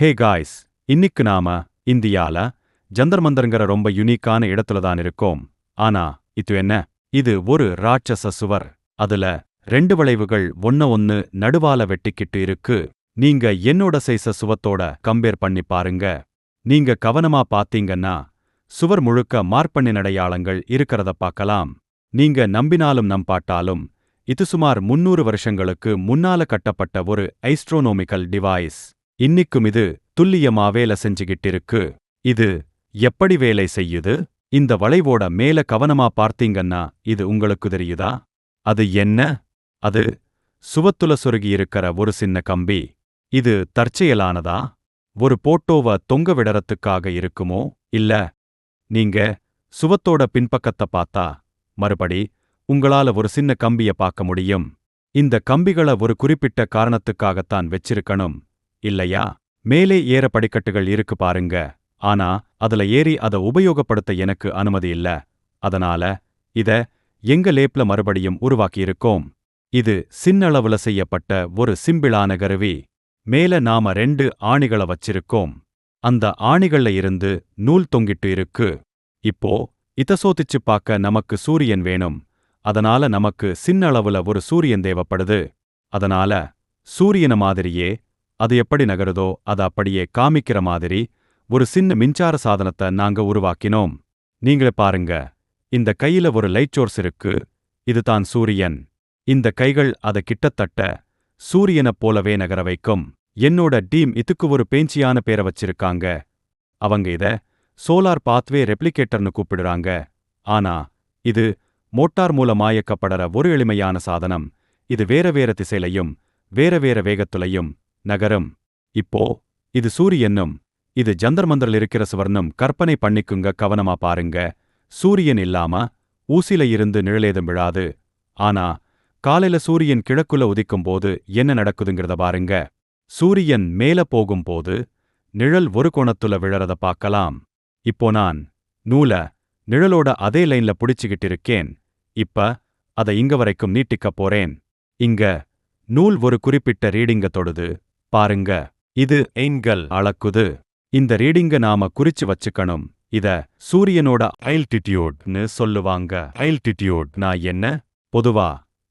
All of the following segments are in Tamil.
ஹே காய்ஸ் இன்னிக்கு நாம இந்தியால ஜந்தர் மந்தர்ங்கிற ரொம்ப யுனிக்கான இடத்துல தான் இருக்கோம். ஆனா இது என்ன? இது ஒரு ராட்சச சுவர். அதுல ரெண்டு வளைவுகள் ஒன்ன ஒன்னு நடுவால வெட்டிக்கிட்டு இருக்கு. நீங்க என்னோட செய்ச சுவத்தோட கம்பேர் பண்ணி பாருங்க. நீங்க கவனமா பாத்தீங்கன்னா சுவர் முழுக்க மார்பண்ணி நடையாளங்கள் இருக்கிறத பார்க்கலாம் நீங்க நம்பினாலும் நம்பாட்டாலும் இது சுமார் முன்னூறு வருஷங்களுக்கு முன்னால கட்டப்பட்ட ஒரு ஐஸ்ட்ரோனோமிக்கல் டிவைஸ் இன்னிக்கும் இது துல்லியமா வேலை செஞ்சுகிட்டு இருக்கு இது எப்படி வேலை செய்யுது? இந்த வளைவோட மேல கவனமா பார்த்தீங்கன்னா இது உங்களுக்கு தெரியுதா? அது என்ன? அது சுவத்துல சொருகி இருக்கிற ஒரு சின்ன கம்பி. இது தற்செயலானதா? ஒரு போட்டோவ தொங்க விடறத்துக்காக இருக்குமோ? இல்ல நீங்க சுவத்தோட பின்பக்கத்தை பார்த்தா மறுபடி உங்களால ஒரு சின்ன கம்பிய பார்க்க முடியும். இந்த கம்பிகள ஒரு குறிப்பிட்ட காரணத்துக்காகத்தான் வெச்சிருக்கணும். இல்லையா? மேலே ஏற படிக்கட்டுகள் இருக்கு பாருங்க. ஆனா அதுல ஏறி அத உபயோகப்படுத்த எனக்கு அனுமதி இல்ல. அதனால இத எங்க லேப்ல மறுபடியும் உருவாக்கியிருக்கோம்? இது சின்னளவுல செய்யப்பட்ட ஒரு சிம்பிளான கருவி. மேல நாம ரெண்டு ஆணிகள வச்சிருக்கோம். அந்த ஆணிகள்ல இருந்து நூல் தொங்கிட்டு இருக்கு. இப்போ இத சோதிச்சு பார்க்க நமக்கு சூரியன் வேணும். அதனால நமக்கு சின்ன அளவுல ஒரு சூரியன் தேவைப்படுது. அதனால சூரியன மாதிரியே அது எப்படி நகருதோ அது அப்படியே காமிக்கிற மாதிரி ஒரு சின்ன மின்சார சாதனத்தை நாங்க உருவாக்கினோம். நீங்களே பாருங்க இந்த கையில ஒரு லைட் சோர்ஸ் இருக்கு இதுதான் சூரியன். இந்த கைகள் அத கிட்டத்தட்ட சூரியனைப் போலவே நகர வைக்கும். என்னோட டீம் இதுக்கு ஒரு பேஞ்சியான பேரை வச்சிருக்காங்க. அவங்க இத சோலார் பாத்வே ரெப்ளிகேட்டர்னு கூப்பிடுறாங்க. ஆனா இது மோட்டார் மூலமா இயக்கப்படுற ஒரு எளிமையான சாதனம். இது வேற வேற திசையிலையும் வேற வேற வேகத்துலையும் நகரம். இப்போ இது சூரியனும் இது ஜந்தர்மந்தரில் இருக்கிற சுவர்ணும் கற்பனை பண்ணிக்குங்க கவனமா பாருங்க. சூரியன் இல்லாம ஊசில இருந்து நிழலேதும் விழாது. ஆனா காலையில சூரியன் கிழக்குல உதிக்கும் போது என்ன நடக்குதுங்கிறத பாருங்க. சூரியன் மேல போகும்போது நிழல் ஒரு கோணத்துல விழறத பார்க்கலாம். இப்போ நான் நூல நிழலோட அதே லைன்ல புடிச்சுக்கிட்டு இருக்கேன். இப்ப அதை இங்க வரைக்கும் நீட்டிக்கப் போறேன். இங்க நூல் ஒரு குறிப்பிட்ட ரீடிங்க தொடுது. பாருங்க இது எண்கள் அளக்குது. இந்த ரீடிங்க நாம குறிச்சு வச்சுக்கணும். இத சூரியனோட அல்டிடியூட்னு சொல்லுவாங்க. அல்டிடியூட் என்ன? பொதுவா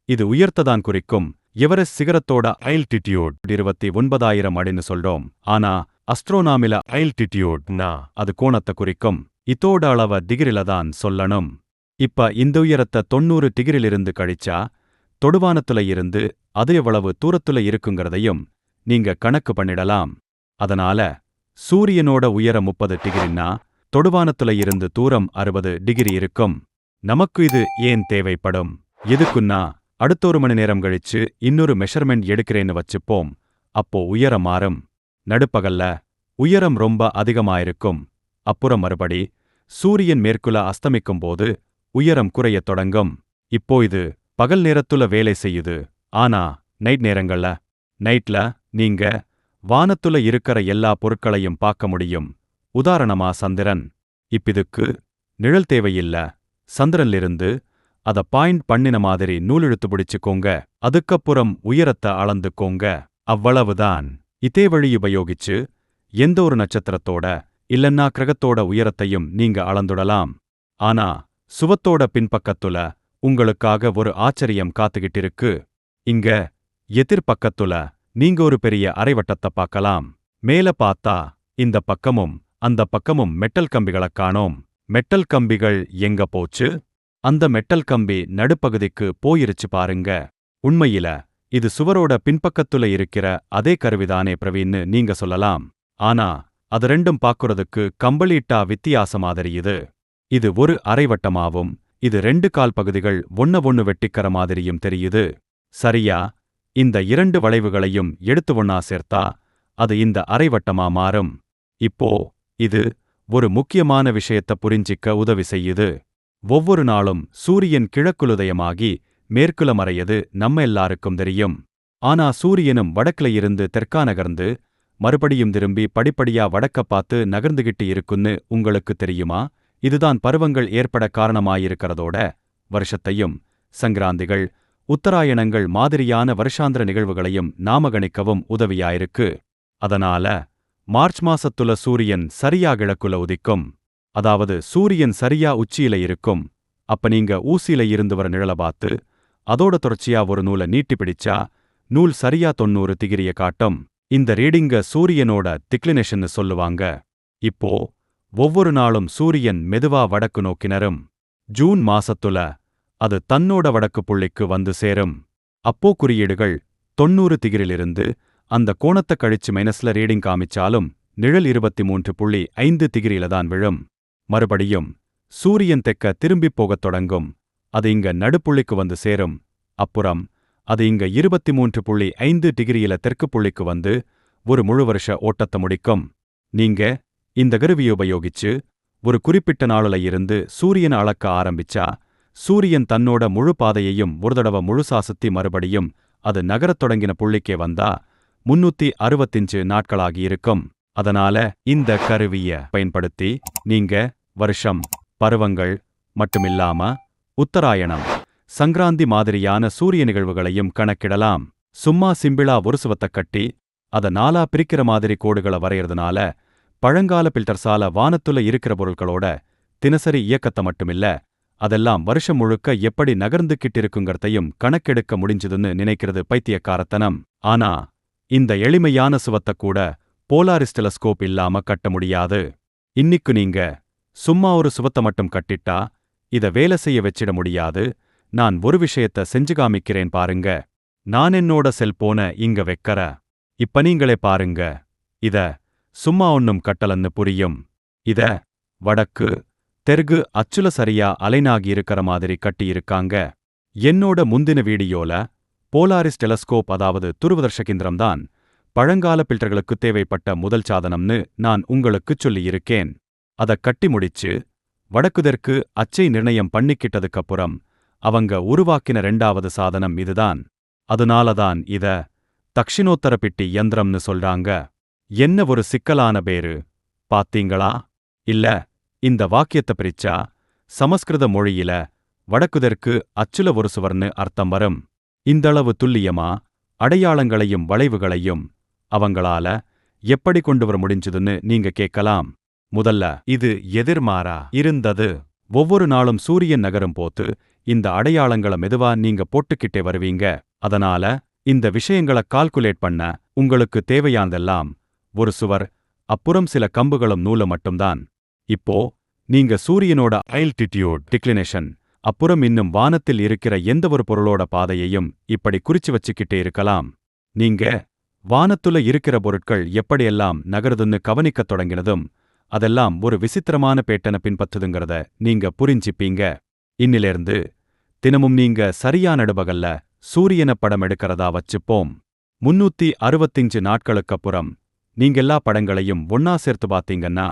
இது உயர்த்ததான் குறிக்கும். எவரெஸ்ட் சிகரத்தோட அல்டிடியூட் இருபத்தி ஒன்பதாயிரம் அடின்னு சொல்றோம். ஆனா அஸ்ட்ரோனாமில அல்டிடியூட்னா அது கோணத்தை குறிக்கும். இதோட அளவ டிகிரில தான் சொல்லணும். இப்ப இந்த உயரத்தை தொண்ணூறு டிகிரிலிருந்து கழிச்சா தொடுவானத்துல இருந்து அது எவ்வளவு தூரத்துல இருக்குங்கிறதையும் நீங்க கணக்கு பண்ணிடலாம். அதனால சூரியனோட உயரம் முப்பது டிகிரின்னா தொடுவானத்துல இருந்து தூரம் அறுபது டிகிரி இருக்கும். நமக்கு இது ஏன் தேவைப்படும்? எதுக்குன்னா அடுத்த ஒரு மணி நேரம் கழிச்சு இன்னொரு மெஷர்மெண்ட் எடுக்கிறேன்னு வச்சுப்போம். அப்போ உயரம் மாறும். நடுப்பகல்ல உயரம் ரொம்ப அதிகமாயிருக்கும். அப்புறம் மறுபடி சூரியன் மேற்குல அஸ்தமிக்கும் போது உயரம் குறையத் தொடங்கும். இப்போ இது பகல் நேரத்துல வேலை செய்யுது. ஆனா நைட் நேரங்கள்ல நைட்ல நீங்க வானத்துல இருக்கிற எல்லா பொருட்களையும் பார்க்க முடியும். உதாரணமா சந்திரன். இப்பிதுக்கு நிழல் தேவையில்ல. சந்திரன்லிருந்து அத பாயிண்ட் பண்ணின மாதிரி நூலெழுத்து பிடிச்சுக்கோங்க. அதுக்கப்புறம் உயரத்தை அளந்துக்கோங்க. அவ்வளவுதான். இதே வழி உபயோகிச்சு எந்த ஒரு நட்சத்திரத்தோட இல்லன்னா கிரகத்தோட உயரத்தையும் நீங்க அளந்துடலாம். ஆனா சுவத்தோட பின்பக்கத்துல உங்களுக்காக ஒரு ஆச்சரியம் காத்துக்கிட்டிருக்கு. இங்க எதிர்பக்கத்துல நீங்க ஒரு பெரிய அரைவட்டத்தை பார்க்கலாம். மேல பார்த்தா இந்த பக்கமும் அந்த பக்கமும் மெட்டல் கம்பிகளக் காணோம். மெட்டல் கம்பிகள் எங்க போச்சு? அந்த மெட்டல் கம்பி நடுப்பகுதிக்கு போயிருச்சு பாருங்க. உண்மையில இது சுவரோட பின்பக்கத்துல இருக்கிற அதே கருவிதானே பிரவீன்னு நீங்க சொல்லலாம். ஆனா அது ரெண்டும் பாக்குறதுக்கு கம்பளீட்டா வித்தியாசமா தெரியுது இது ஒரு அரைவட்டமாவும் இது ரெண்டு கால் பகுதிகள் ஒன்ன ஒன்னு வெட்டிக்கிற மாதிரியும் தெரியுது. சரியா? இந்த இரண்டு வளைவுகளையும் எடுத்து ஒன்னா சேர்த்தா அது இந்த அரைவட்டமா மாறும். இப்போ இது ஒரு முக்கியமான விஷயத்த புரிஞ்சிக்க உதவி செய்யுது. ஒவ்வொரு நாளும் சூரியன் கிழக்குலுதயமாகி மேற்குல மறையது நம்ம எல்லாருக்கும் தெரியும். ஆனா சூரியனும் வடக்குல இருந்து தெற்கா நகர்ந்து மறுபடியும் திரும்பி படிப்படியா வடக்க பார்த்து நகர்ந்துகிட்டு இருக்குன்னு உங்களுக்கு தெரியுமா? இதுதான் பருவங்கள் ஏற்பட காரணமாயிருக்கிறதோட வருஷத்தையும் சங்கராந்திகள் உத்தராயணங்கள் மாதிரியான வருஷாந்திர நிகழ்வுகளையும் நாமகணிக்கவும் உதவியாயிருக்கு. அதனால மார்ச் மாசத்துல சூரியன் சரியா கிழக்குல உதிக்கும். அதாவது சூரியன் சரியா உச்சியில இருக்கும். அப்ப நீங்க ஊசியில இருந்து வர நிழல பார்த்து அதோட தொடர்ச்சியா ஒரு நூலை நீட்டி பிடிச்சா நூல் சரியா தொண்ணூறு திகிரிய காட்டும். இந்த ரீடிங்க சூரியனோட டிக்ளினேஷன்னு சொல்லுவாங்க. இப்போ ஒவ்வொரு நாளும் சூரியன் மெதுவா வடக்கு நோக்கினரும் ஜூன் மாசத்துல அது தன்னோட வடக்கு புள்ளிக்கு வந்து சேரும். அப்போ குறியீடுகள் தொண்ணூறு திகிரிலிருந்து அந்த கோணத்தை கழிச்சு மைனஸ்ல ரீடிங் காமிச்சாலும் நிழல் இருபத்தி மூன்று புள்ளி ஐந்து திகிரியில தான் விழும். மறுபடியும் சூரியன் தெக்க திரும்பிப் போகத் தொடங்கும். அது இங்க நடுப்புள்ளிக்கு வந்து சேரும். அப்புறம் அது இங்க இருபத்தி மூன்று புள்ளி ஐந்து டிகிரியில தெற்கு புள்ளிக்கு வந்து ஒரு முழு வருஷ ஓட்டத்தை முடிக்கும். நீங்க இந்த கருவியை உபயோகிச்சு ஒரு குறிப்பிட்ட நாளுல இருந்து சூரியனை அளக்க ஆரம்பிச்சா சூரியன் தன்னோட முழு பாதையையும் ஒரு தடவை முழுசா சுத்தி மறுபடியும் அது நகரத் தொடங்கின புள்ளிக்கே வந்தா முன்னூத்தி அறுபத்தஞ்சு நாட்களாகி இருக்கும். அதனால இந்த கருவிய பயன்படுத்தி நீங்க வருஷம் பருவங்கள் மட்டுமில்லாம உத்தராயணம் சங்கராந்தி மாதிரியான சூரிய நிகழ்வுகளையும் கணக்கிடலாம். சும்மா சிம்பிளா ஒரு சுவத்தை கட்டி அத நாலா பிரிக்கிற மாதிரி கோடுகளை வரையறதுனால பழங்கால பில்டர்ஸால வானத்துல இருக்கிற பொருட்களோட தினசரி இயக்கத்தை மட்டுமில்ல அதெல்லாம் வருஷம் முழுக்க எப்படி நகர்ந்துகிட்டிருக்குங்கிறதையும் கணக்கெடுக்க முடிஞ்சதுன்னு நினைக்கிறது பைத்தியக்காரத்தனம். ஆனா இந்த எளிமையான சுவத்தை கூட போலாரிஸ் டெலஸ்கோப் இல்லாம கட்ட முடியாது. இன்னிக்கு நீங்க சும்மா ஒரு சுவத்தை மட்டும் கட்டிட்டா இத வேலை செய்ய வச்சிட முடியாது. நான் ஒரு விஷயத்த செஞ்சு காமிக்கிறேன் பாருங்க. நான் என்னோட செல்போன இங்க வெக்கற. இப்ப நீங்களே பாருங்க. இத சும்மா ஒன்னும் கட்டலன்னு புரியும். இத வடக்கு தெருகு அச்சுல சரியா அலைனாகி இருக்கிற மாதிரி கட்டியிருக்காங்க. என்னோட முந்தின வீடியோல போலாரிஸ் டெலஸ்கோப் அதாவது துருவதர்ஷகிந்திரம் தான் பழங்கால பில்டர்களுக்கு தேவைப்பட்ட முதல் சாதனம்னு நான் உங்களுக்குச் சொல்லியிருக்கேன். அதை கட்டி முடிச்சு வடக்குதற்கு அச்சை நிர்ணயம் பண்ணிக்கிட்டதுக்கப்புறம் அவங்க உருவாக்கின ரெண்டாவது சாதனம் இதுதான். அதனாலதான் இத தக்ஷிணோத்தர பிட்டி யந்திரம்னு சொல்றாங்க. என்ன ஒரு சிக்கலான பேரு பாத்தீங்களா? இல்ல இந்த வாக்கியத்தை பிரிச்சா சமஸ்கிருத மொழியில வடக்குதற்கு அச்சுல ஒரு சுவர்னு அர்த்தம் வரும். இந்தளவு துல்லியமா அடையாளங்களையும் வளைவுகளையும் அவங்களால எப்படி கொண்டு வர முடிஞ்சதுன்னு நீங்க கேட்கலாம். முதல்ல இது எதிர்மாறா? இருந்தது. ஒவ்வொரு நாளும் சூரியன் நகரும் போத்து இந்த அடையாளங்களை மெதுவா நீங்க போட்டுக்கிட்டே வருவீங்க. அதனால இந்த விஷயங்கள கால்குலேட் பண்ண உங்களுக்கு தேவையானதெல்லாம் ஒரு சுவர் அப்புறம் சில கம்புகளும் நூலும் மட்டும்தான். இப்போ நீங்க சூரியனோட அல்டிடியூட் டிக்ளினேஷன் அப்புறம் இன்னும் வானத்தில் இருக்கிற எந்த ஒரு பொருளோட பாதையையும் இப்படி குறிச்சு வச்சுக்கிட்டே இருக்கலாம். நீங்க வானத்துல இருக்கிற பொருட்கள் எப்படியெல்லாம் நகருதுன்னு கவனிக்கத் தொடங்கினதும் அதெல்லாம் ஒரு விசித்திரமான பேட்டனை பின்பற்றுதுங்கிறத நீங்க புரிஞ்சிப்பீங்க. இன்னிலிருந்து தினமும் நீங்க சரியா நடுபகல்ல சூரியன படம் எடுக்கிறதா வச்சுப்போம். முன்னூத்தி அறுபத்தஞ்சு நாட்களுக்கப்புறம் நீங்க எல்லா படங்களையும் ஒன்னா சேர்த்து பாத்தீங்கன்னா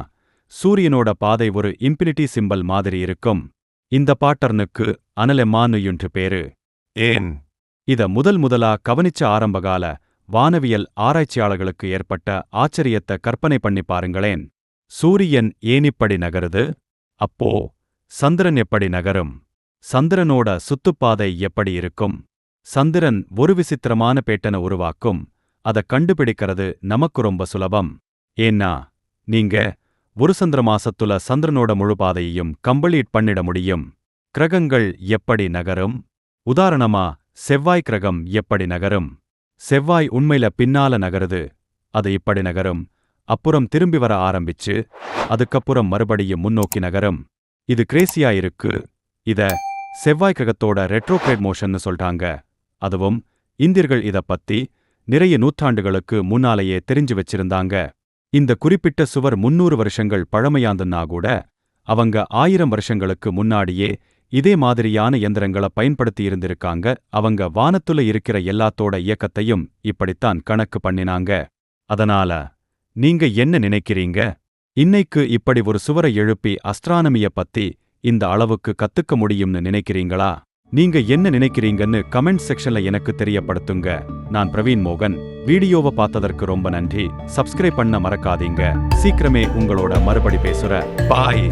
சூரியனோட பாதை ஒரு இன்பினிட்டி சிம்பல் மாதிரி இருக்கும். இந்த பாட்டர்னுக்கு அனலெமானுயுன்று பேரு. ஏன்? இத முதல் முதலா கவனிச்ச ஆரம்பகால வானவியல் ஆராய்ச்சியாளர்களுக்கு ஏற்பட்ட ஆச்சரியத்தை கற்பனை பண்ணி பாருங்களேன். சூரியன் ஏனிப்படி நகருது? அப்போ சந்திரன் எப்படி நகரும்? சந்திரனோட சுத்துப்பாதை எப்படி இருக்கும்? சந்திரன் ஒரு விசித்திரமான பேட்டனை உருவாக்கும். அத கண்டுபிடிக்கிறது நமக்கு ரொம்ப சுலபம். ஏன்னா நீங்க ஒரு சந்திர மாசத்துல சந்திரனோட முழு பாதையையும் கம்ப்ளீட் பண்ணிட முடியும். கிரகங்கள் எப்படி நகரும்? உதாரணமா செவ்வாய் கிரகம் எப்படி நகரும்? செவ்வாய் உண்மையில பின்னால நகருது அது இப்படி நகரும். அப்புறம் திரும்பி வர ஆரம்பிச்சு அதுக்கப்புறம் மறுபடியும் முன்னோக்கி நகரும். இது கிரேசியா இருக்கு. இத செவ்வாய் கிரகத்தோட ரெட்ரோக்ரேட் மோஷன்னு சொல்றாங்க. அதுவும் இந்தியர்கள் இத பத்தி நிறைய நூற்றாண்டுகளுக்கு முன்னாலேயே தெரிஞ்சு வச்சிருந்தாங்க. இந்த குறிப்பிட்ட சுவர் முன்னூறு வருஷங்கள் பழமையாந்தன்னா கூட அவங்க ஆயிரம் வருஷங்களுக்கு முன்னாடியே இதே மாதிரியான எந்திரங்களை பயன்படுத்தி இருந்திருக்காங்க. அவங்க வானத்துல இருக்கிற எல்லாத்தோட இயக்கத்தையும் இப்படித்தான் கணக்கு பண்ணினாங்க. அதனால நீங்க என்ன நினைக்கிறீங்க? இன்னைக்கு இப்படி ஒரு சுவரை எழுப்பி அஸ்ட்ரானமிய பத்தி இந்த அளவுக்கு கத்துக்க முடியும்னு நினைக்கிறீங்களா? நீங்க என்ன நினைக்கிறீங்கன்னு கமெண்ட் செக்ஷன்ல எனக்கு தெரியப்படுத்துங்க. நான் பிரவீன் மோகன். வீடியோவை பார்த்ததற்கு ரொம்ப நன்றி. சப்ஸ்கிரைப் பண்ண மறக்காதீங்க. சீக்கிரமே உங்களோட மறுபடி பேசுற. பாய்